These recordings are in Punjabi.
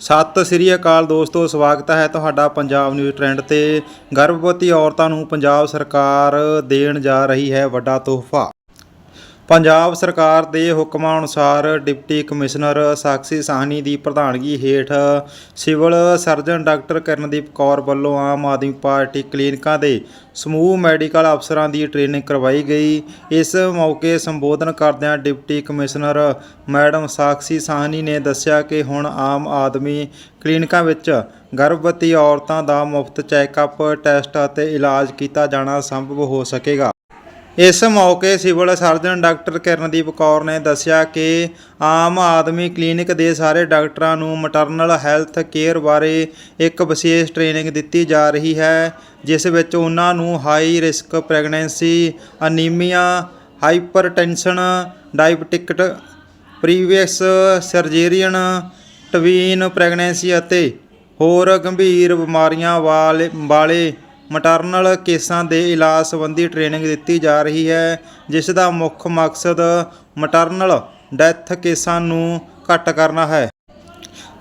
ਸਤਿ ਸ੍ਰੀ ਅਕਾਲ ਦੋਸਤੋ, ਸਵਾਗਤ ਹੈ ਤੁਹਾਡਾ ਪੰਜਾਬ ਨਿਊਜ਼ ਟ੍ਰੈਂਡ ਤੇ। ਗਰਭਵਤੀ ਔਰਤਾਂ ਨੂੰ ਪੰਜਾਬ ਸਰਕਾਰ ਦੇਣ ਜਾ ਰਹੀ ਹੈ ਵੱਡਾ ਤੋਹਫਾ। ਪੰਜਾਬ ਸਰਕਾਰ ਦੇ ਹੁਕਮਾਂ ਅਨੁਸਾਰ ਡਿਪਟੀ ਕਮਿਸ਼ਨਰ ਸਾਕਸ਼ੀ ਸਾਹਨੀ ਦੀ ਪ੍ਰਧਾਨਗੀ ਹੇਠ civil surgeon doctor Karandeep Kaur ਵੱਲੋਂ ਆਮ ਆਦਮੀ ਪਾਰਟੀ ਕਲੀਨਿਕਾਂ ਦੇ ਸਮੂਹ ਮੈਡੀਕਲ ਅਫਸਰਾਂ ਦੀ ਟ੍ਰੇਨਿੰਗ ਕਰਵਾਈ ਗਈ। ਇਸ ਮੌਕੇ ਸੰਬੋਧਨ ਕਰਦਿਆਂ deputy commissioner madam Sakshi Sahni ਨੇ ਦੱਸਿਆ ਕਿ ਹੁਣ ਆਮ ਆਦਮੀ ਕਲੀਨਿਕਾਂ ਵਿੱਚ ਗਰਭਵਤੀ ਔਰਤਾਂ ਦਾ ਮੁਫਤ ਚੈੱਕਅਪ, ਟੈਸਟ ਅਤੇ ਇਲਾਜ ਕੀਤਾ ਜਾਣਾ ਸੰਭਵ ਹੋ ਸਕੇਗਾ। ਇਸ ਮੌਕੇ civil surgeon doctor Kirandeep Kaur ਨੇ ਦੱਸਿਆ ਕਿ ਆਮ ਆਦਮੀ ਕਲੀਨਿਕ ਦੇ ਸਾਰੇ ਡਾਕਟਰਾਂ ਨੂੰ ਮਟਰਨਲ ਹੈਲਥ ਕੇਅਰ ਬਾਰੇ ਇੱਕ ਵਿਸ਼ੇਸ਼ ਟ੍ਰੇਨਿੰਗ ਦਿੱਤੀ ਜਾ ਰਹੀ ਹੈ, ਜਿਸ ਵਿੱਚ ਉਹਨਾਂ ਨੂੰ high risk pregnancy anaemia hypertension diabetic previous ਸਰਜਰੀਅਨ twin pregnancy ਅਤੇ ਹੋਰ ਗੰਭੀਰ ਬਿਮਾਰੀਆਂ ਵਾਲੇ ਮਟਰਨਲ ਕੇਸਾਂ ਦੇ ਇਲਾਜ ਸੰਬੰਧੀ ਟ੍ਰੇਨਿੰਗ ਦਿੱਤੀ ਜਾ ਰਹੀ ਹੈ, ਜਿਸ ਦਾ ਮੁੱਖ ਮਕਸਦ ਮਟਰਨਲ ਡੈਥ ਕੇਸਾਂ ਨੂੰ ਘੱਟ ਕਰਨਾ ਹੈ।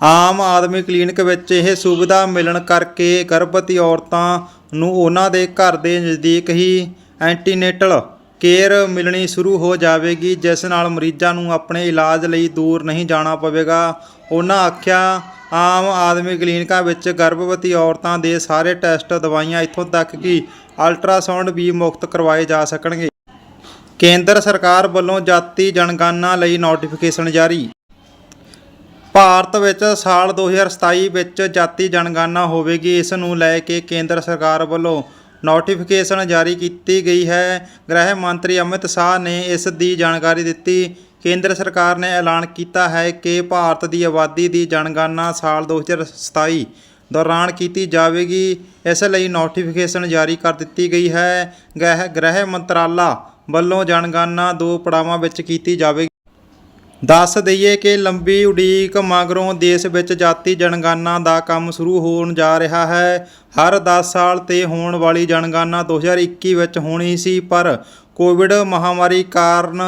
ਆਮ ਆਦਮੀ ਕਲੀਨਿਕ ਵਿੱਚ ਇਹ ਸੁਵਿਧਾ ਮਿਲਣ ਕਰਕੇ ਗਰਭਵਤੀ ਔਰਤਾਂ ਨੂੰ ਉਹਨਾਂ ਦੇ ਘਰ ਦੇ ਨਜ਼ਦੀਕ ਹੀ ਐਂਟੀਨੇਟਲ ਕੇਅਰ ਮਿਲਣੀ ਸ਼ੁਰੂ ਹੋ ਜਾਵੇਗੀ, ਜਿਸ ਨਾਲ ਮਰੀਜ਼ਾਂ ਨੂੰ ਆਪਣੇ ਇਲਾਜ ਲਈ ਦੂਰ ਨਹੀਂ ਜਾਣਾ ਪਵੇਗਾ। ਉਹਨਾਂ ਆਖਿਆ, ਆਮ ਆਦਮੀ ਕਲੀਨਿਕਾਂ ਵਿੱਚ ਗਰਭਵਤੀ ਔਰਤਾਂ ਦੇ ਸਾਰੇ ਟੈਸਟ ਦਵਾਈਆਂ ਇੱਥੋਂ ਤੱਕ ਕਿ ਅਲਟਰਾਸਾਊਂਡ ਵੀ ਮੁਫਤ ਕਰਵਾਏ ਜਾ ਸਕਣਗੇ। ਕੇਂਦਰ ਸਰਕਾਰ ਵੱਲੋਂ ਜਾਤੀ ਜਨਗਣਨਾ ਲਈ ਨੋਟੀਫਿਕੇਸ਼ਨ ਜਾਰੀ। ਭਾਰਤ ਵਿੱਚ ਸਾਲ 2027 ਵਿੱਚ ਜਾਤੀ ਜਨਗਣਨਾ ਹੋਵੇਗੀ। ਇਸ ਨੂੰ ਲੈ ਕੇ ਕੇਂਦਰ ਸਰਕਾਰ ਵੱਲੋਂ ਨੋਟੀਫਿਕੇਸ਼ਨ ਜਾਰੀ ਕੀਤੀ ਗਈ ਹੈ। ਗ੍ਰਹਿ ਮੰਤਰੀ ਅਮਿਤ ਸ਼ਾਹ ਨੇ ਇਸ ਦੀ ਜਾਣਕਾਰੀ ਦਿੱਤੀ। ਕੇਂਦਰ ਸਰਕਾਰ ਨੇ ਐਲਾਨ ਕੀਤਾ ਹੈ ਕਿ ਭਾਰਤ ਦੀ ਆਬਾਦੀ ਦੀ ਜਨਗਣਨਾ ਸਾਲ 2027 ਦੌਰਾਨ ਕੀਤੀ ਜਾਵੇਗੀ। ਇਸ ਲਈ ਨੋਟੀਫਿਕੇਸ਼ਨ ਜਾਰੀ ਕਰ ਦਿੱਤੀ ਗਈ ਹੈ। ਗ੍ਰਹਿ ਗ੍ਰਹਿ ਮੰਤਰਾਲਾ ਵੱਲੋਂ ਜਨਗਣਨਾ ਦੋ ਪੜਾਵਾਂ ਵਿੱਚ ਕੀਤੀ ਜਾਵੇਗੀ। ਦੱਸ ਦਈਏ ਕਿ ਲੰਬੀ ਉਡੀਕ ਮਗਰੋਂ ਦੇਸ਼ ਵਿੱਚ ਜਾਤੀ ਜਨਗਣਨਾ ਦਾ ਕੰਮ ਸ਼ੁਰੂ ਹੋਣ ਜਾ ਰਿਹਾ ਹੈ। ਹਰ 10 ਸਾਲ ਤੇ ਹੋਣ ਵਾਲੀ ਜਨਗਣਨਾ 2021 ਵਿੱਚ ਹੋਣੀ ਸੀ, ਪਰ ਕੋਵਿਡ ਮਹਾਮਾਰੀ ਕਾਰਨ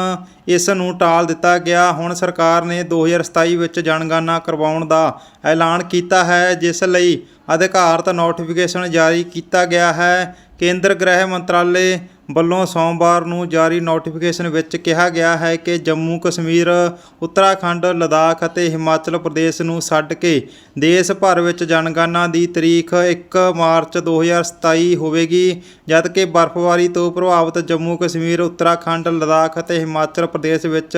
ਇਸ ਨੂੰ ਟਾਲ ਦਿੱਤਾ ਗਿਆ। ਹੁਣ ਸਰਕਾਰ ਨੇ 2027 ਵਿੱਚ ਜਨਗਣਨਾ ਕਰਵਾਉਣ ਦਾ ਐਲਾਨ ਕੀਤਾ ਹੈ, ਜਿਸ ਲਈ ਅਧਿਕਾਰਤ ਨੋਟੀਫਿਕੇਸ਼ਨ ਜਾਰੀ ਕੀਤਾ ਗਿਆ ਹੈ। ਕੇਂਦਰ ਗ੍ਰਹਿ ਮੰਤਰਾਲੇ ਵੱਲੋਂ ਸੋਮਵਾਰ ਨੂੰ ਜਾਰੀ ਨੋਟੀਫਿਕੇਸ਼ਨ ਵਿੱਚ ਕਿਹਾ ਗਿਆ ਹੈ ਕਿ ਜੰਮੂ ਕਸ਼ਮੀਰ, ਉੱਤਰਾਖੰਡ, ਲਦਾਖ ਅਤੇ ਹਿਮਾਚਲ ਪ੍ਰਦੇਸ਼ ਨੂੰ ਛੱਡ ਕੇ ਦੇਸ਼ ਭਰ ਵਿੱਚ ਜਨਗਣਨਾ ਦੀ ਤਰੀਖ 1 ਮਾਰਚ 2027 ਹੋਵੇਗੀ, ਜਦਕਿ ਬਰਫ਼ਬਾਰੀ ਤੋਂ ਪ੍ਰਭਾਵਿਤ ਜੰਮੂ ਕਸ਼ਮੀਰ, ਉੱਤਰਾਖੰਡ, ਲਦਾਖ ਅਤੇ ਹਿਮਾਚਲ ਪ੍ਰਦੇਸ਼ ਵਿੱਚ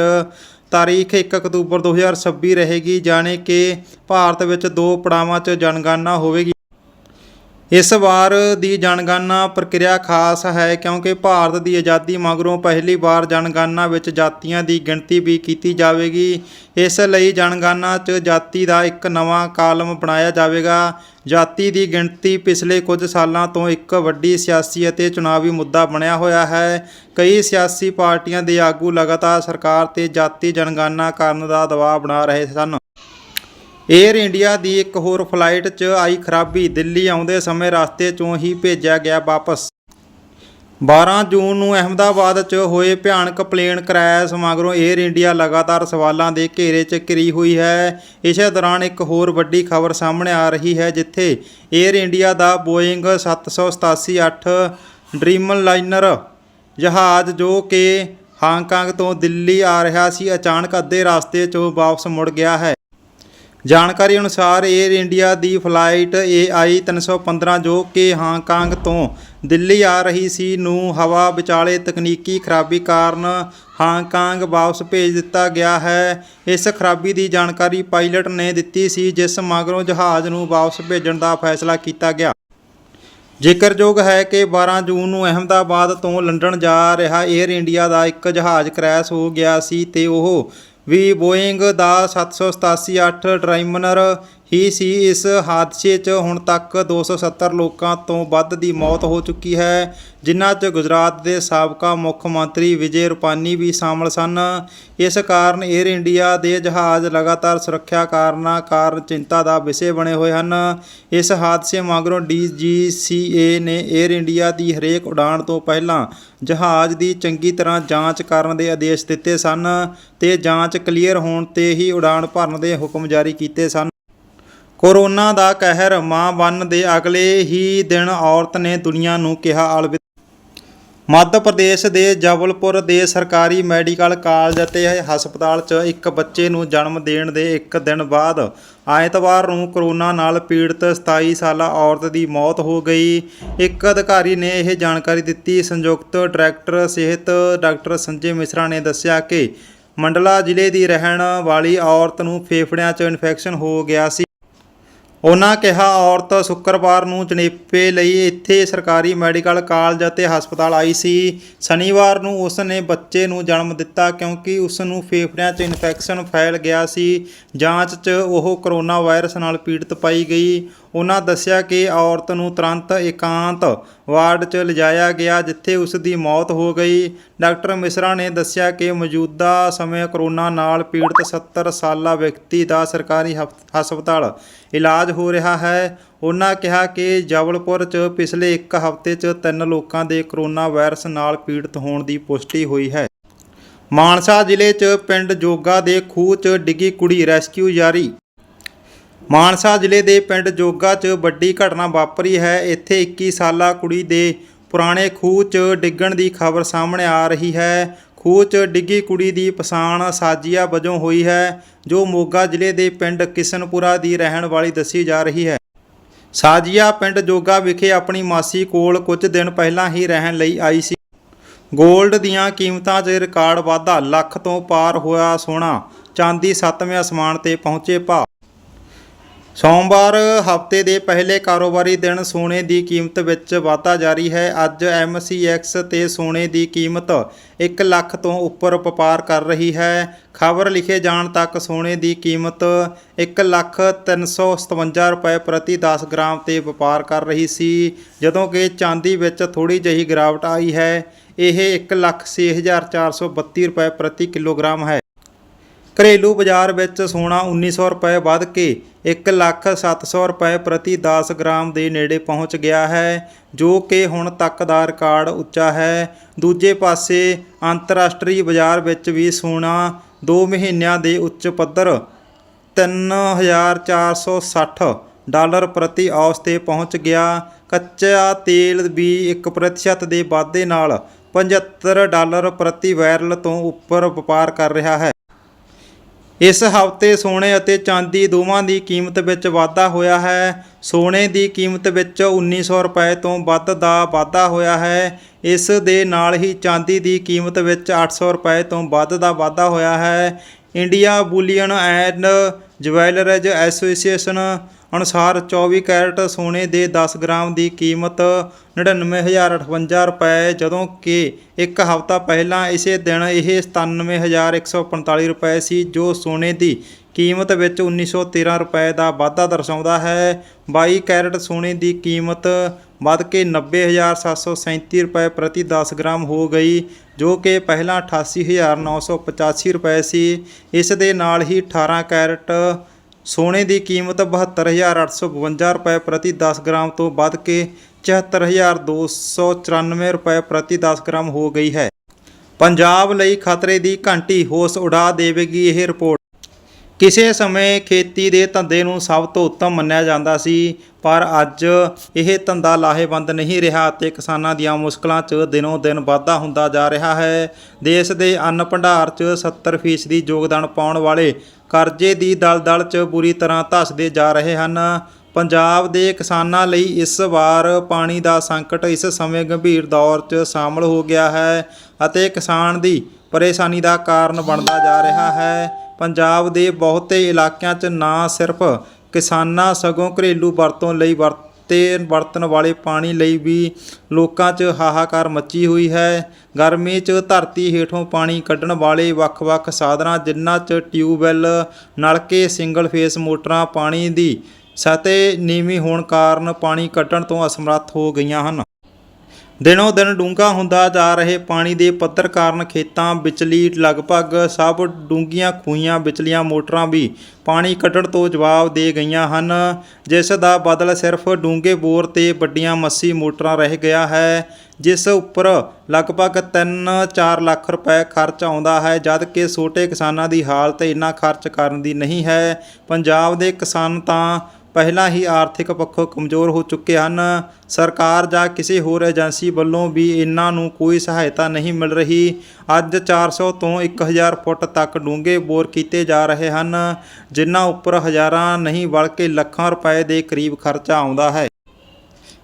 ਤਾਰੀਖ 1 ਅਕਤੂਬਰ 2026 ਰਹੇਗੀ, ਜਾਣੇ ਕਿ ਭਾਰਤ ਵਿੱਚ ਦੋ ਪੜਾਵਾਂ 'ਚ ਜਨਗਣਨਾ ਹੋਵੇਗੀ। ਇਸ ਵਾਰ ਦੀ ਜਨਗਣਨਾ ਪ੍ਰਕਿਰਿਆ ਖਾਸ ਹੈ ਕਿਉਂਕਿ ਭਾਰਤ ਦੀ ਆਜ਼ਾਦੀ ਮਗਰੋਂ ਪਹਿਲੀ ਵਾਰ ਜਨਗਣਨਾ ਵਿੱਚ ਜਾਤੀਆਂ ਦੀ ਗਿਣਤੀ ਵੀ ਕੀਤੀ ਜਾਵੇਗੀ। ਇਸ ਲਈ ਜਨਗਣਨਾ 'ਚ ਜਾਤੀ ਦਾ ਇੱਕ ਨਵਾਂ ਕਾਲਮ ਬਣਾਇਆ ਜਾਵੇਗਾ। ਜਾਤੀ ਦੀ ਗਿਣਤੀ ਪਿਛਲੇ ਕੁਝ ਸਾਲਾਂ ਤੋਂ ਇੱਕ ਵੱਡੀ ਸਿਆਸੀ ਅਤੇ ਚੁਣਾਵੀ ਮੁੱਦਾ ਬਣਿਆ ਹੋਇਆ ਹੈ। ਕਈ ਸਿਆਸੀ ਪਾਰਟੀਆਂ ਦੇ ਆਗੂ ਲਗਾਤਾਰ ਸਰਕਾਰ ਤੇ ਜਾਤੀ ਜਨਗਣਨਾ ਕਰਨ ਦਾ ਦਬਾਅ ਬਣਾ ਰਹੇ ਸਨ। ਏਅਰ ਇੰਡੀਆ ਦੀ ਇੱਕ ਹੋਰ ਫਲਾਈਟ 'ਚ ਆਈ ਖਰਾਬੀ, ਦਿੱਲੀ ਆਉਂਦੇ ਸਮੇਂ ਰਸਤੇ 'ਚੋਂ ਹੀ ਭੇਜਿਆ ਗਿਆ ਵਾਪਸ। 12 ਜੂਨ ਨੂੰ ਅਹਮਦਾਬਾਦ 'ਚ ਹੋਏ ਭਿਆਨਕ ਪਲੇਨ ਕ੍ਰੈਸ਼ ਸਮਾਗਰੋਂ ਏਅਰ ਇੰਡੀਆ ਲਗਾਤਾਰ ਸਵਾਲਾਂ ਦੇ ਘੇਰੇ 'ਚ ਘਿਰੀ ਹੋਈ ਹੈ। ਇਸੇ ਦੌਰਾਨ ਇੱਕ ਹੋਰ ਵੱਡੀ ਖਬਰ ਸਾਹਮਣੇ ਆ ਰਹੀ ਹੈ, ਜਿੱਥੇ ਏਅਰ ਇੰਡੀਆ ਦਾ ਬੋਇੰਗ 787-8 ਡ੍ਰੀਮਨ ਲਾਈਨਰ ਜਹਾਜ਼, ਜੋ ਕਿ ਹਾਂਗਕਾਂਗ ਤੋਂ ਦਿੱਲੀ ਆ ਰਿਹਾ ਸੀ, ਅਚਾਨਕ ਅੱਧੇ ਰਸਤੇ 'ਚੋਂ ਵਾਪਸ ਮੁੜ ਗਿਆ ਹੈ। ਜਾਣਕਾਰੀ ਅਨੁਸਾਰ 에ਅਰ ਇੰਡੀਆ ਦੀ ਫਲਾਈਟ AI 315 ਜੋ ਕਿ ਹਾਂਗਕਾਂਗ ਤੋਂ ਦਿੱਲੀ ਆ ਰਹੀ ਸੀ ਨੂੰ ਹਵਾ ਵਿਚਾਲੇ ਤਕਨੀਕੀ ਖਰਾਬੀ ਕਾਰਨ ਹਾਂਗਕਾਂਗ ਵਾਪਸ ਭੇਜ ਦਿੱਤਾ ਗਿਆ ਹੈ। ਇਸ ਖਰਾਬੀ ਦੀ ਜਾਣਕਾਰੀ ਪਾਇਲਟ ਨੇ ਦਿੱਤੀ ਸੀ, ਜਿਸ ਮਗਰੋਂ ਜਹਾਜ਼ ਨੂੰ ਵਾਪਸ ਭੇਜਣ ਦਾ ਫੈਸਲਾ ਕੀਤਾ ਗਿਆ। ਜ਼ਿਕਰਯੋਗ ਹੈ ਕਿ 12 ਜੂਨ ਨੂੰ ਅਹਮਦਾਬਾਦ ਤੋਂ ਲੰਡਨ ਜਾ ਰਿਹਾ 에ਅਰ ਇੰਡੀਆ ਦਾ ਇੱਕ ਜਹਾਜ਼ ਕ੍ਰੈਸ਼ ਹੋ ਗਿਆ ਸੀ ਤੇ ਉਹ ਵੀ ਬੋਇੰਗ ਦਾ 787-8 ਡਰਾਈਮਨਰ ਹੀ ਸੀ ਇਸ ਹਾਦਸੇ 'ਚ ਹੁਣ ਤੱਕ 270 ਲੋਕਾਂ ਤੋਂ ਵੱਧ ਦੀ ਮੌਤ ਹੋ ਚੁੱਕੀ ਹੈ, ਜਿਨ੍ਹਾਂ 'ਚ ਗੁਜਰਾਤ ਦੇ ਸਾਬਕਾ ਮੁੱਖ ਮੰਤਰੀ ਵਿਜੇ ਰੁਪਾਨੀ ਵੀ ਸ਼ਾਮਲ ਸਨ। ਇਸ ਕਾਰਨ 에ਅਰ ਇੰਡੀਆ ਦੇ ਜਹਾਜ਼ ਲਗਾਤਾਰ ਸੁਰੱਖਿਆ ਕਾਰਨਾਂ ਕਾਰਨ ਚਿੰਤਾ ਦਾ ਵਿਸ਼ੇ ਬਣੇ ਹੋਏ ਹਨ। ਇਸ ਹਾਦਸੇ ਮਗਰੋਂ ਡੀਜੀਸੀਏ ਨੇ 에ਅਰ ਇੰਡੀਆ ਦੀ ਹਰੇਕ ਉਡਾਣ ਤੋਂ ਪਹਿਲਾਂ ਜਹਾਜ਼ ਦੀ ਚੰਗੀ ਤਰ੍ਹਾਂ ਜਾਂਚ ਕਰਨ ਦੇ ਆਦੇਸ਼ ਦਿੱਤੇ ਸਨ ਤੇ ਜਾਂਚ ਕਲੀਅਰ ਹੋਣ ਤੇ ਹੀ ਉਡਾਣ ਭਰਨ ਦੇ ਹੁਕਮ ਜਾਰੀ ਕੀਤੇ ਸਨ। ਕੋਰੋਨਾ ਦਾ ਕਹਿਰ ਮਾਂ ਬਣਨ ਦੇ ਅਗਲੇ ਹੀ ਦਿਨ ਔਰਤ ਨੇ ਦੁਨੀਆ ਨੂੰ ਕਿਹਾ ਅਲਵਿਦਾ ਮੱਧ ਪ੍ਰਦੇਸ਼ ਦੇ ਜਬਲਪੁਰ ਦੇ ਸਰਕਾਰੀ ਮੈਡੀਕਲ ਕਾਲਜ ਅਤੇ ਹਸਪਤਾਲ 'ਚ ਇੱਕ ਬੱਚੇ ਨੂੰ ਜਨਮ ਦੇਣ ਦੇ ਇੱਕ ਦਿਨ ਬਾਅਦ ਐਤਵਾਰ ਨੂੰ ਕੋਰੋਨਾ ਨਾਲ ਪੀੜਤ 27 ਸਾਲਾ ਔਰਤ ਦੀ ਮੌਤ ਹੋ ਗਈ। ਇੱਕ ਅਧਿਕਾਰੀ ਨੇ ਇਹ ਜਾਣਕਾਰੀ ਦਿੱਤੀ। ਸੰਯੁਕਤ ਡਾਇਰੈਕਟਰ ਸਿਹਤ ਡਾਕਟਰ ਸੰਜੇ ਮਿਸ਼ਰਾ ਨੇ ਦੱਸਿਆ ਕਿ ਮੰਡਲਾ ਜ਼ਿਲ੍ਹੇ ਦੀ ਰਹਿਣ ਵਾਲੀ ਔਰਤ ਨੂੰ ਫੇਫੜਿਆਂ 'ਚ ਇਨਫੈਕਸ਼ਨ ਹੋ ਗਿਆ ਸੀ। ਉਹਨਾਂ ਕਿਹਾ, ਔਰਤ ਸ਼ੁੱਕਰਵਾਰ ਨੂੰ ਜਣੇਪੇ ਲਈ ਇੱਥੇ ਸਰਕਾਰੀ ਮੈਡੀਕਲ ਕਾਲਜ ਅਤੇ ਹਸਪਤਾਲ ਆਈ ਸੀ। ਸ਼ਨੀਵਾਰ ਨੂੰ ਉਸ ਨੇ ਬੱਚੇ ਨੂੰ ਜਨਮ ਦਿੱਤਾ ਕਿਉਂਕਿ ਉਸ ਨੂੰ ਫੇਫੜਿਆਂ 'ਚ ਇਨਫੈਕਸ਼ਨ ਫੈਲ ਗਿਆ ਸੀ। ਜਾਂਚ 'ਚ ਉਹ ਕਰੋਨਾ ਵਾਇਰਸ ਨਾਲ ਪੀੜਤ ਪਾਈ ਗਈ। ਉਹਨਾਂ ਦੱਸਿਆ ਕਿ ਔਰਤ ਨੂੰ ਤੁਰੰਤ ਇਕਾਂਤ ਵਾਰਡ 'ਚ ਲਿਜਾਇਆ ਗਿਆ, ਜਿੱਥੇ ਉਸ ਦੀ ਮੌਤ ਹੋ ਗਈ। ਡਾਕਟਰ ਮਿਸ਼ਰਾ ਨੇ ਦੱਸਿਆ ਕਿ ਮੌਜੂਦਾ ਸਮੇਂ ਕਰੋਨਾ ਨਾਲ ਪੀੜਤ 70 ਸਾਲਾ ਵਿਅਕਤੀ ਦਾ ਸਰਕਾਰੀ ਹਫ- ਹਸਪਤਾਲ ਇਲਾਜ ਹੋ ਰਿਹਾ ਹੈ। ਉਹਨਾਂ ਕਿਹਾ ਕਿ ਜਬਲਪੁਰ 'ਚ ਪਿਛਲੇ ਇੱਕ ਹਫ਼ਤੇ 'ਚ ਤਿੰਨ ਲੋਕਾਂ ਦੇ ਕਰੋਨਾ ਵਾਇਰਸ ਨਾਲ ਪੀੜਤ ਹੋਣ ਦੀ ਪੁਸ਼ਟੀ ਹੋਈ ਹੈ। ਮਾਨਸਾ ਜ਼ਿਲ੍ਹੇ 'ਚ ਪਿੰਡ ਜੋਗਾ ਦੇ ਖੂਹ 'ਚ ਡਿੱਗੀ ਕੁੜੀ ਰੈਸਕਿਊ ਜਾਰੀ। ਮਾਨਸਾ ਜ਼ਿਲ੍ਹੇ ਦੇ ਪਿੰਡ ਜੋਗਾ 'ਚ ਵੱਡੀ ਘਟਨਾ ਵਾਪਰੀ ਹੈ। ਇੱਥੇ 21 ਸਾਲਾ ਕੁੜੀ ਦੇ ਪੁਰਾਣੇ ਖੂਹ 'ਚ ਡਿੱਗਣ ਦੀ ਖਬਰ ਸਾਹਮਣੇ ਆ ਰਹੀ ਹੈ। ਖੂਹ 'ਚ ਡਿੱਗੀ ਕੁੜੀ ਦੀ ਪਛਾਣ ਸਾਜੀਆ ਵਜੋਂ ਹੋਈ ਹੈ, ਜੋ ਮੋਗਾ ਜ਼ਿਲ੍ਹੇ ਦੇ ਪਿੰਡ ਕਿਸ਼ਨਪੁਰਾ ਦੀ ਰਹਿਣ ਵਾਲੀ ਦੱਸੀ ਜਾ ਰਹੀ ਹੈ। ਸਾਜੀਆ ਪਿੰਡ ਜੋਗਾ ਵਿਖੇ ਆਪਣੀ ਮਾਸੀ ਕੋਲ ਕੁਝ ਦਿਨ ਪਹਿਲਾਂ ਹੀ ਰਹਿਣ ਲਈ ਆਈ ਸੀ। ਗੋਲਡ ਦੀਆਂ ਕੀਮਤਾਂ 'ਚ ਰਿਕਾਰਡ ਵਾਧਾ ਲੱਖ ਤੋਂ ਪਾਰ ਹੋਇਆ ਸੋਨਾ, ਚਾਂਦੀ ਸੱਤਵੇਂ ਅਸਮਾਨ ਤੇ ਪਹੁੰਚੇ ਭਾਅ। ਸੋਮਵਾਰ ਹਫ਼ਤੇ ਦੇ ਪਹਿਲੇ ਕਾਰੋਬਾਰੀ ਦਿਨ ਸੋਨੇ ਦੀ ਕੀਮਤ ਵਿੱਚ ਵਾਧਾ ਜਾਰੀ ਹੈ। ਅੱਜ MCX ਤੇ ਸੋਨੇ ਦੀ ਕੀਮਤ 1 ਲੱਖ ਤੋਂ ਉੱਪਰ ਵਪਾਰ ਕਰ ਰਹੀ ਹੈ। ਖਬਰ ਲਿਖੇ ਜਾਣ ਤੱਕ ਸੋਨੇ ਦੀ ਕੀਮਤ 1 ਲੱਖ 357 ਰੁਪਏ ਪ੍ਰਤੀ 10 ਗ੍ਰਾਮ ਤੇ ਵਪਾਰ ਕਰ ਰਹੀ ਸੀ, ਜਦੋਂ ਕਿ ਚਾਂਦੀ ਵਿੱਚ ਥੋੜੀ ਜਿਹੀ ਗਿਰਾਵਟ ਆਈ ਹੈ। ਇਹ 1 ਲੱਖ 6432 ਰੁਪਏ ਪ੍ਰਤੀ ਕਿਲੋਗ੍ਰਾਮ ਹੈ। ਘਰੇਲੂ ਬਾਜ਼ਾਰ ਵਿੱਚ ਸੋਨਾ 1900 ਰੁਪਏ ਵੱਧ ਕੇ 1 ਲੱਖ 700 ਰੁਪਏ ਪ੍ਰਤੀ 10 ਗ੍ਰਾਮ ਦੇ ਨੇੜੇ ਪਹੁੰਚ ਗਿਆ ਹੈ, ਜੋ ਕਿ ਹੁਣ ਤੱਕ ਦਾ ਰਿਕਾਰਡ ਉੱਚਾ ਹੈ। ਦੂਜੇ ਪਾਸੇ ਅੰਤਰਰਾਸ਼ਟਰੀ ਬਾਜ਼ਾਰ ਵਿੱਚ ਵੀ ਸੋਨਾ 2 ਮਹੀਨਿਆਂ ਦੇ ਉੱਚ ਪੱਧਰ 3460 ਡਾਲਰ ਪ੍ਰਤੀ ਔਸ ਤੇ ਪਹੁੰਚ ਗਿਆ। ਕੱਚਾ ਤੇਲ ਵੀ 1% ਦੇ ਵਾਧੇ ਨਾਲ 75 ਡਾਲਰ ਪ੍ਰਤੀ ਬੈਰਲ ਤੋਂ ਉੱਪਰ ਵਪਾਰ ਕਰ ਰਿਹਾ ਹੈ। ਇਸ ਹਫ਼ਤੇ ਸੋਨੇ ਅਤੇ ਚਾਂਦੀ ਦੋਵਾਂ ਦੀ ਕੀਮਤ ਵਿੱਚ ਵਾਧਾ ਹੋਇਆ ਹੈ। ਸੋਨੇ ਦੀ ਕੀਮਤ ਵਿੱਚ 1900 ਰੁਪਏ ਤੋਂ ਵੱਧ ਦਾ ਵਾਧਾ ਹੋਇਆ ਹੈ। ਇਸ ਦੇ ਨਾਲ ਹੀ ਚਾਂਦੀ ਦੀ ਕੀਮਤ ਵਿੱਚ 800 ਰੁਪਏ ਤੋਂ ਵੱਧ ਦਾ ਵਾਧਾ ਹੋਇਆ ਹੈ। India bullion and jewellers association ਅਨੁਸਾਰ 24 ਕੈਰਟ ਸੋਨੇ ਦੇ 10 ਗ੍ਰਾਮ ਦੀ ਕੀਮਤ 99058 ਰੁਪਏ, ਜਦੋਂ ਕਿ ਇੱਕ ਹਫ਼ਤਾ ਪਹਿਲਾਂ ਇਸੇ ਦਿਨ ਇਹ 97145 ਰੁਪਏ ਸੀ, ਜੋ ਸੋਨੇ ਦੀ ਕੀਮਤ ਵਿੱਚ 1913 ਰੁਪਏ ਦਾ ਵਾਧਾ ਦਰਸਾਉਂਦਾ ਹੈ। 22 ਕੈਰਟ ਸੋਨੇ ਦੀ ਕੀਮਤ ਵੱਧ ਕੇ 90737 ਰੁਪਏ ਪ੍ਰਤੀ 10 ਗ੍ਰਾਮ ਹੋ ਗਈ, ਜੋ ਕਿ ਪਹਿਲਾਂ 88985 ਰੁਪਏ ਸੀ। ਇਸ ਦੇ ਨਾਲ ਹੀ 18 ਕੈਰਟ ਸੋਨੇ ਦੀ ਕੀਮਤ 72852 ਰੁਪਏ ਪ੍ਰਤੀ 10 ਗ੍ਰਾਮ ਤੋਂ ਵੱਧ ਕੇ 74294 ਰੁਪਏ ਪ੍ਰਤੀ 10 ਗ੍ਰਾਮ ਹੋ ਗਈ ਹੈ। ਪੰਜਾਬ ਲਈ ਖਤਰੇ ਦੀ ਘੰਟੀ ਹੋਸ ਉਡਾ ਦੇਵੇਗੀ ਇਹ ਰਿਪੋਰਟ। ਕਿਸੇ ਸਮੇਂ ਖੇਤੀ ਦੇ ਧੰਦੇ ਨੂੰ ਸਭ ਤੋਂ ਉੱਤਮ ਮੰਨਿਆ ਜਾਂਦਾ ਸੀ, ਪਰ ਅੱਜ ਇਹ ਧੰਦਾ ਲਾਹੇਵੰਦ ਨਹੀਂ ਰਿਹਾ ਅਤੇ ਕਿਸਾਨਾਂ ਦੀਆਂ ਮੁਸ਼ਕਲਾਂ 'ਚ ਦਿਨੋਂ ਦਿਨ ਵਾਧਾ ਹੁੰਦਾ ਜਾ ਰਿਹਾ ਹੈ। ਦੇਸ਼ ਦੇ ਅੰਨ ਭੰਡਾਰ 'ਚ 70% ਯੋਗਦਾਨ ਪਾਉਣ ਵਾਲੇ ਕਰਜ਼ੇ ਦੀ ਦਲਦਲ 'ਚ ਬੁਰੀ ਤਰ੍ਹਾਂ ਧੱਸਦੇ ਜਾ ਰਹੇ ਹਨ। ਪੰਜਾਬ ਦੇ ਕਿਸਾਨਾਂ ਲਈ ਇਸ ਵਾਰ ਪਾਣੀ ਦਾ ਸੰਕਟ ਇਸ ਸਮੇਂ ਗੰਭੀਰ ਦੌਰ 'ਚ ਸ਼ਾਮਲ ਹੋ ਗਿਆ ਹੈ ਅਤੇ ਕਿਸਾਨ ਦੀ ਪਰੇਸ਼ਾਨੀ ਦਾ ਕਾਰਨ ਬਣਦਾ ਜਾ ਰਿਹਾ ਹੈ। ਪੰਜਾਬ ਦੇ ਬਹੁਤੇ ਇਲਾਕਿਆਂ 'ਚ ਨਾ ਸਿਰਫ ਕਿਸਾਨਾਂ ਸਗੋਂ ਘਰੇਲੂ ਵਰਤੋਂ ਲਈ ਵਰਤੇ, ਵਰਤਣ ਵਾਲੇ ਪਾਣੀ ਲਈ ਵੀ ਲੋਕਾਂ 'ਚ ਹਾਹਾਕਾਰ ਮੱਚੀ ਹੋਈ ਹੈ। ਗਰਮੀ 'ਚ ਧਰਤੀ ਹੇਠੋਂ ਪਾਣੀ ਕੱਢਣ ਵਾਲੇ ਵੱਖ-ਵੱਖ ਸਾਧਨਾਂ, ਜਿਨ੍ਹਾਂ 'ਚ ਟਿਊਬਵੈੱਲ, ਨਲਕੇ, ਸਿੰਗਲ ਫੇਸ ਮੋਟਰਾਂ, ਪਾਣੀ ਦੀ ਸਤਹ ਨੀਵੀਂ ਹੋਣ ਕਾਰਨ ਪਾਣੀ ਕੱਢਣ ਤੋਂ ਅਸਮਰੱਥ ਹੋ ਗਈਆਂ ਹਨ। ਦਿਨੋਂ ਦਿਨ ਡੂੰਘਾ ਹੁੰਦਾ ਜਾ ਰਹੇ ਪਾਣੀ ਦੇ ਪੱਧਰ ਕਾਰਨ ਖੇਤਾਂ ਵਿਚਲੀ ਲਗਭਗ ਸਭ ਡੂੰਘੀਆਂ ਖੂਹੀਆਂ ਵਿਚਲੀਆਂ ਮੋਟਰਾਂ ਵੀ ਪਾਣੀ ਕੱਢਣ ਤੋਂ ਜਵਾਬ ਦੇ ਗਈਆਂ ਹਨ। ਜਿਸ ਦਾ ਬਦਲ ਸਿਰਫ ਡੂੰਘੇ ਬੋਰ ਤੇ ਵੱਡੀਆਂ ਮੱਸੀ ਮੋਟਰਾਂ ਰਹਿ ਗਿਆ ਹੈ, ਜਿਸ ਉੱਪਰ ਲਗਭਗ 3-4 ਲੱਖ ਰੁਪਏ ਖਰਚ ਆਉਂਦਾ ਹੈ, ਜਦ ਕਿ ਛੋਟੇ ਕਿਸਾਨਾਂ ਦੀ ਹਾਲਤ ਇੰਨਾ ਖਰਚ ਕਰਨ ਦੀ ਨਹੀਂ ਹੈ। ਪੰਜਾਬ ਦੇ ਕਿਸਾਨ ਤਾਂ ਪਹਿਲਾਂ ਹੀ ਆਰਥਿਕ ਪੱਖੋਂ ਕਮਜ਼ੋਰ ਹੋ ਚੁੱਕੇ ਹਨ। ਸਰਕਾਰ ਜਾਂ ਕਿਸੇ ਹੋਰ ਏਜੰਸੀ ਵੱਲੋਂ ਵੀ ਇਹਨਾਂ ਨੂੰ ਕੋਈ ਸਹਾਇਤਾ ਨਹੀਂ ਮਿਲ ਰਹੀ। ਅੱਜ 400 ਤੋਂ 1000 ਫੁੱਟ ਤੱਕ ਡੂੰਘੇ ਬੋਰ ਕੀਤੇ ਜਾ ਰਹੇ ਹਨ, ਜਿਨ੍ਹਾਂ ਉੱਪਰ ਹਜ਼ਾਰਾਂ ਨਹੀਂ ਬਲਕਿ ਲੱਖਾਂ ਰੁਪਏ ਦੇ ਕਰੀਬ ਖਰਚਾ ਆਉਂਦਾ ਹੈ।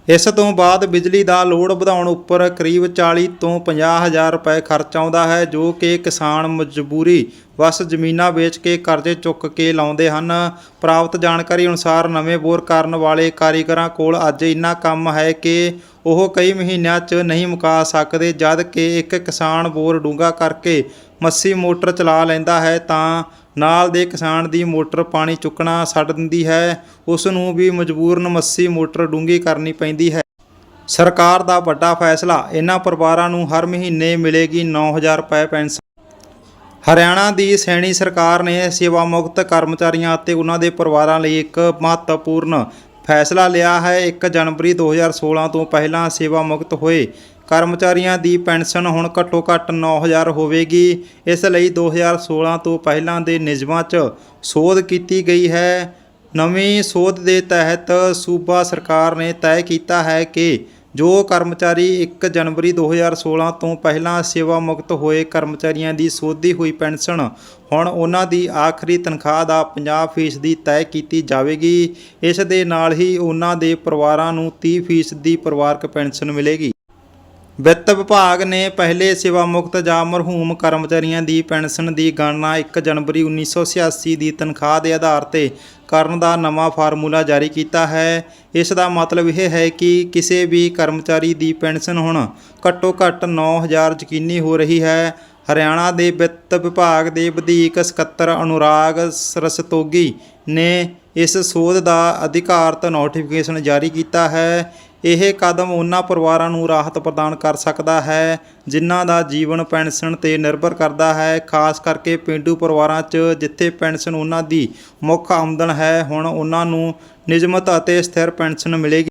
ਇਸ ਤੋਂ ਬਾਅਦ ਬਿਜਲੀ ਦਾ ਲੋਡ ਵਧਾਉਣ ਉੱਪਰ ਕਰੀਬ 40 ਤੋਂ 50 ਹਜ਼ਾਰ ਰੁਪਏ ਖਰਚ ਆਉਂਦਾ ਹੈ, ਜੋ ਕਿ ਕਿਸਾਨ ਮਜਬੂਰੀ ਵਸ ਜ਼ਮੀਨਾਂ ਵੇਚ ਕੇ ਕਰਜ਼ੇ ਚੁੱਕ ਕੇ ਲਾਉਂਦੇ ਹਨ। ਪ੍ਰਾਪਤ ਜਾਣਕਾਰੀ ਅਨੁਸਾਰ ਨਵੇਂ ਬੋਰ ਕਰਨ ਵਾਲੇ ਕਾਰੀਗਰਾਂ ਕੋਲ ਅੱਜ ਇੰਨਾ ਕੰਮ ਹੈ ਕਿ ਉਹ ਕਈ ਮਹੀਨਿਆਂ 'ਚ ਨਹੀਂ ਮੁਕਾ ਸਕਦੇ, ਜਦ ਕਿ ਇੱਕ ਕਿਸਾਨ ਬੋਰ ਡੂੰਘਾ ਕਰਕੇ ਮੱਸੀ ਮੋਟਰ ਚਲਾ ਲੈਂਦਾ ਹੈ ਤਾਂ ਨਾਲ ਦੇ ਕਿਸਾਨ ਦੀ ਮੋਟਰ ਪਾਣੀ ਚੁੱਕਣਾ ਛੱਡ ਦਿੰਦੀ ਹੈ। ਉਸ ਨੂੰ ਵੀ ਮਜਬੂਰਨ ਮੱਸੀ ਮੋਟਰ ਡੂੰਘੀ ਕਰਨੀ ਪੈਂਦੀ ਹੈ। ਸਰਕਾਰ ਦਾ ਵੱਡਾ ਫੈਸਲਾ, ਇਹਨਾਂ ਪਰਿਵਾਰਾਂ ਨੂੰ ਹਰ ਮਹੀਨੇ ਮਿਲੇਗੀ 9000 ਰੁਪਏ ਪੈਨਸ਼ਨ। ਹਰਿਆਣਾ ਦੀ ਸੈਣੀ ਸਰਕਾਰ ਨੇ ਸੇਵਾ ਮੁਕਤ ਕਰਮਚਾਰੀਆਂ ਅਤੇ ਉਹਨਾਂ ਦੇ ਪਰਿਵਾਰਾਂ ਲਈ ਇੱਕ ਮਹੱਤਵਪੂਰਨ ਫੈਸਲਾ ਲਿਆ ਹੈ। 1 ਜਨਵਰੀ 2016 ਤੋਂ ਪਹਿਲਾਂ ਸੇਵਾ ਮੁਕਤ ਹੋਏ। ਕਰਮਚਾਰੀਆਂ ਦੀ ਪੈਨਸ਼ਨ ਹੁਣ ਘੱਟੋ ਘੱਟ 9000 ਹੋਵੇਗੀ। ਇਸ ਲਈ 2016 ਤੋਂ ਪਹਿਲਾਂ ਦੇ ਨਿਯਮਾਂ 'ਚ ਸੋਧ ਕੀਤੀ ਗਈ ਹੈ। ਨਵੀਂ ਸੋਧ ਦੇ ਤਹਿਤ ਸੂਬਾ ਸਰਕਾਰ ਨੇ ਤੈਅ ਕੀਤਾ ਹੈ ਕਿ ਜੋ ਕਰਮਚਾਰੀ 1 ਜਨਵਰੀ 2016 ਤੋਂ ਪਹਿਲਾਂ ਸੇਵਾ ਮੁਕਤ ਹੋਏ ਕਰਮਚਾਰੀਆਂ ਦੀ ਸੋਧੀ ਹੋਈ ਪੈਨਸ਼ਨ, ਹੁਣ ਉਹਨਾਂ ਦੀ ਆਖਰੀ ਤਨਖਾਹ ਦਾ 50% ਦੀ ਤੈਅ ਕੀਤੀ ਜਾਵੇਗੀ। ਇਸ ਦੇ ਨਾਲ ਹੀ ਉਹਨਾਂ ਦੇ ਪਰਿਵਾਰਾਂ ਨੂੰ 30% ਦੀ ਪਰਿਵਾਰਕ ਪੈਨਸ਼ਨ ਮਿਲੇਗੀ। ਵਿੱਤ ਵਿਭਾਗ ਨੇ ਪਹਿਲੇ ਸੇਵਾ ਮੁਕਤ ਜਾਂ ਮਰਹੂਮ ਕਰਮਚਾਰੀਆਂ ਦੀ ਪੈਨਸ਼ਨ ਦੀ ਗਣਨਾ 1 ਜਨਵਰੀ 1986 ਦੀ ਤਨਖਾਹ ਦੇ ਆਧਾਰ ਤੇ ਕਰਨ ਦਾ ਨਵਾਂ ਫਾਰਮੂਲਾ ਜਾਰੀ ਕੀਤਾ ਹੈ। ਇਸ ਦਾ ਮਤਲਬ ਇਹ ਹੈ ਕਿ ਕਿਸੇ ਵੀ ਕਰਮਚਾਰੀ ਦੀ ਪੈਨਸ਼ਨ ਹੁਣ ਘੱਟੋ ਘੱਟ 9000 ਯਕੀਨੀ ਹੋ ਰਹੀ ਹੈ। ਹਰਿਆਣਾ ਦੇ ਵਿੱਤ ਵਿਭਾਗ ਦੇ ਵਧੀਕ ਸਕੱਤਰ ਅਨੁਰਾਗ ਸਰਸਤੋਗੀ ਨੇ ਇਸ ਸੋਧ ਦਾ ਅਧਿਕਾਰਤ ਨੋਟੀਫਿਕੇਸ਼ਨ ਜਾਰੀ ਕੀਤਾ ਹੈ। ਇਹ ਕਦਮ ਉਹਨਾਂ ਪਰਿਵਾਰਾਂ ਨੂੰ ਰਾਹਤ ਪ੍ਰਦਾਨ ਕਰ ਸਕਦਾ ਹੈ, ਜਿਨ੍ਹਾਂ ਦਾ ਜੀਵਨ ਪੈਨਸ਼ਨ ਤੇ ਨਿਰਭਰ ਕਰਦਾ ਹੈ, ਖਾਸ ਕਰਕੇ ਪਿੰਡੂ ਪਰਿਵਾਰਾਂ 'ਚ, ਜਿੱਥੇ ਪੈਨਸ਼ਨ ਉਹਨਾਂ ਦੀ ਮੁੱਖ ਆਮਦਨ ਹੈ। ਹੁਣ ਉਹਨਾਂ ਨੂੰ ਨਿਯਮਤ ਅਤੇ ਸਥਿਰ ਪੈਨਸ਼ਨ ਮਿਲੇਗੀ।